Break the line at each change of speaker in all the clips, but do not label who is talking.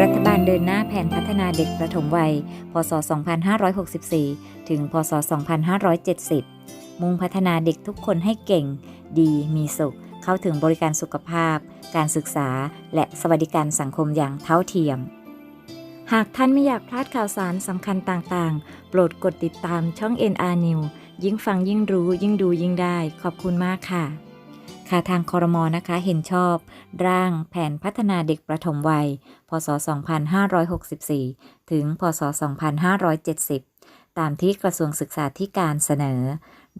รัฐบาลเดินหน้าแผนพัฒนาเด็กประถมวัย พศ 2564 ถึง พศ 2570 มุ่งพัฒนาเด็กทุกคนให้เก่ง ดีมีสุข เข้าถึงบริการสุขภาพ การศึกษา และสวัสดิการสังคมอย่างเท่าเทียม หากท่านไม่อยากพลาดข่าวสารสำคัญต่างๆ โปรดกดติดตามช่อง NR New ยิ่งฟังยิ่งรู้ยิ่งดูยิ่งได้ ขอบคุณมากค่ะ ค่ะทางคอรมอนะคะเห็นชอบ ร่างแผนพัฒนาเด็กประถมวัย พศ 2564 ถึง พศ 2570 ตามที่กระทรวงศึกษาธิการเสนอ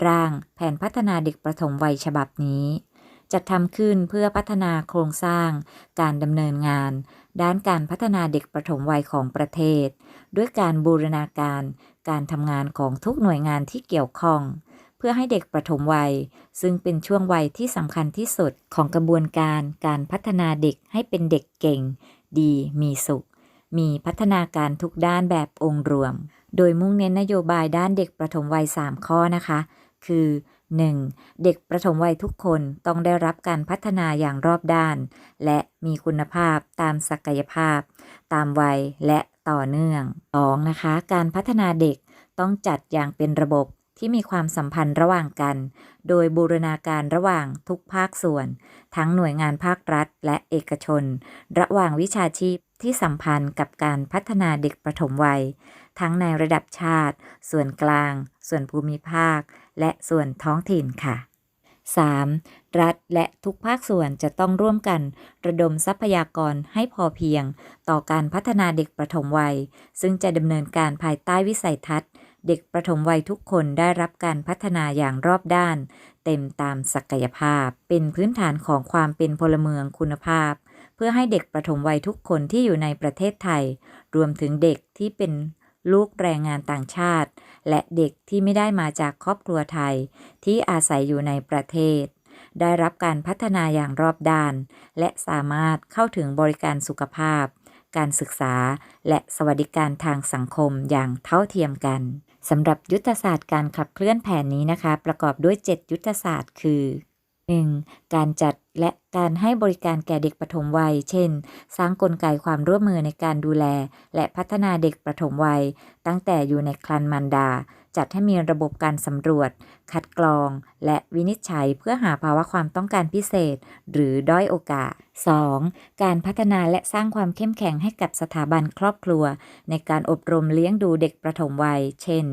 ร่างแผนพัฒนาเด็กประถมวัยฉบับนี้จัดทำขึ้นเพื่อพัฒนาโครงสร้าง การดำเนินงาน ด้านการพัฒนาเด็กประถมวัยของประเทศ ด้วยการบูรณาการ การทำงานของทุกหน่วยงานที่เกี่ยวข้อง พื่อให้เด็กประถมวัย ซึ่งเป็นช่วงวัยที่สำคัญที่สุดของกระบวนการการพัฒนาเด็กให้เป็นเด็กเก่ง ดีมีสุข มีพัฒนาการทุกด้านแบบองค์รวม โดยมุ่งเน้นนโยบายด้านเด็กประถมวัย 3 ข้อนะคะ คือ 1. เด็กประถมวัยทุกคนต้องได้รับการพัฒนาอย่างรอบด้าน และมีคุณภาพตามศักยภาพ ตามวัยและต่อเนื่อง 2. นะคะ การพัฒนาเด็กต้องจัดอย่างเป็นระบบ ที่มีความสัมพันธ์ระหว่างกัน โดยบูรณาการระหว่างทุกภาคส่วน ทั้งหน่วยงานภาครัฐ และเอกชน ระหว่างวิชาชีพที่สัมพันธ์กับการพัฒนาเด็กประถมวัย ทั้งในระดับชาติ ส่วนกลาง ส่วนภูมิภาค และส่วนท้องถิ่นค่ะ 3. รัฐและทุกภาคส่วนจะต้องร่วมกัน ระดมทรัพยากรให้พอเพียง ต่อการพัฒนาเด็กประถมวัย ซึ่งจะดำเนินการภายใต้วิสัยทัศน์ เด็กประถมวัยทุกคนได้รับการพัฒนาอย่างรอบด้าน เต็มตามศักยภาพ เป็นพื้นฐานของความเป็นพลเมืองคุณภาพ เพื่อให้เด็กประถมวัยทุกคนที่อยู่ในประเทศไทย รวมถึงเด็กที่เป็นลูกแรงงานต่างชาติ และเด็กที่ไม่ได้มาจากครอบครัวไทย ที่อาศัยอยู่ในประเทศ ได้รับการพัฒนาอย่างรอบด้าน และสามารถเข้าถึงบริการสุขภาพ การศึกษา และสวัสดิการทางสังคมอย่างเท่าเทียมกันสำหรับยุทธศาสตร์การขับเคลื่อนแผนนี้นะคะ ประกอบด้วย 7 ยุทธศาสตร์ คือ 1. การจัดและการให้บริการแก่เด็กปฐมวัย เช่น สร้างกลไกความร่วมมือในการดูแล และพัฒนาเด็กปฐมวัย ตั้งแต่อยู่ในครรภ์มารดา จัดให้มีระบบการสำรวจ คัดกรอง และวินิจฉัยเพื่อหาภาวะความต้องการพิเศษ หรือด้อยโอกาส 2. การพัฒนาและสร้างความเข้มแข็งให้กับสถาบันครอบครัว ในการอบรมเลี้ยงดูเด็กประถมวัย เช่น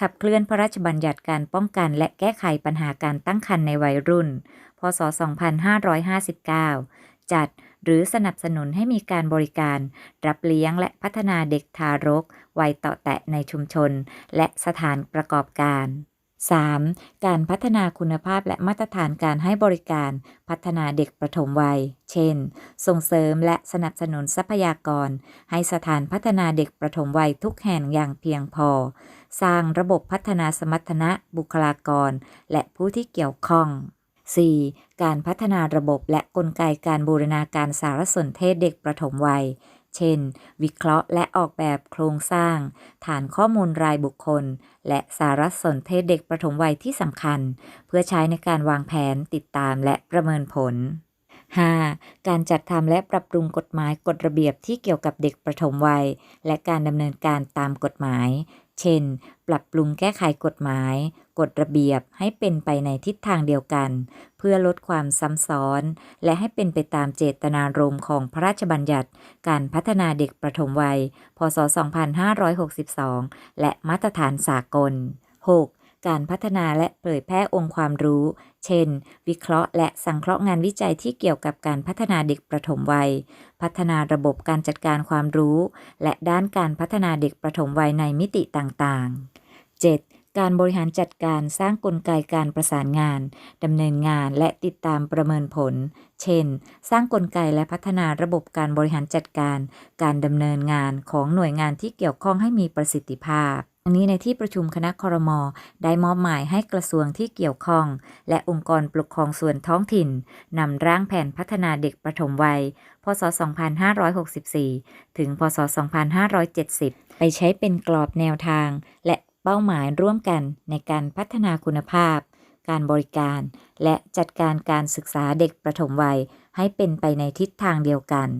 ขับเคลื่อนพระราชบัญญัติการป้องกัน และแก้ไขปัญหาการตั้งครรภ์ในวัยรุ่น พศ 2559 จัด หรือสนับสนุนให้มีการบริการ รับเลี้ยงและพัฒนาเด็กทารก วัยต่อแตะในชุมชน และสถานประกอบการ 3. การพัฒนาคุณภาพและมาตรฐานการให้บริการ พัฒนาเด็กประถมวัย เช่น ส่งเสริมและสนับสนุนทรัพยากร ให้สถานพัฒนาเด็กประถมวัยทุกแห่งอย่างเพียงพอ สร้างระบบพัฒนาสมรรถนะบุคลากร และผู้ที่เกี่ยวข้อง 4. การพัฒนาระบบและกลไกการบูรณาการสารสนเทศเด็กประถมวัย เช่น วิเคราะห์และออกแบบโครงสร้าง ฐานข้อมูลรายบุคคล และสารสนเทศเด็กประถมวัยที่สำคัญ เพื่อใช้ในการวางแผนติดตามและประเมินผล 5. การจัดทำและปรับปรุงกฎหมายกฎระเบียบที่เกี่ยวกับเด็กประถมวัย และการดำเนินการตามกฎหมาย เช่น ปรับปรุงแก้ไขกฎหมาย กฎระเบียบให้เป็นไปในทิศทางเดียวกัน เพื่อลดความซ้ำซ้อน และให้เป็นไปตามเจตนารมณ์ของพระราชบัญญัติ การพัฒนาเด็กประถมวัย พศ 2562 และมาตรฐานสากล 6. การพัฒนาและเผยแพร่องค์ความรู้ เช่น วิเคราะห์และสังเคราะห์งานวิจัยที่เกี่ยวกับการพัฒนาเด็กประถมวัย พัฒนาระบบการจัดการความรู้ และด้านการพัฒนาเด็กประถมวัยในมิติต่างๆ 7. การบริหารจัดการสร้างกลไกการประสานงาน ดำเนินงานและติดตามประเมินผล เช่น สร้างกลไกและพัฒนาระบบการบริหารจัดการ การดำเนินงานของหน่วยงานที่เกี่ยวข้องให้มีประสิทธิภาพ ทั้งนี้ในที่ประชุมคณะคอรมอได้มอบหมายให้กระทรวงที่เกี่ยวข้อง และองค์กรปกครองส่วนท้องถิ่นนำร่างแผนพัฒนาเด็กประถมวัย พศ 2564 ถึง พศ 2570 ไปใช้เป็นกรอบแนวทาง และเป้าหมายร่วมกันในการพัฒนาคุณภาพ การบริการ และจัดการการศึกษาเด็กประถมวัยให้เป็นไปในทิศทางเดียวกัน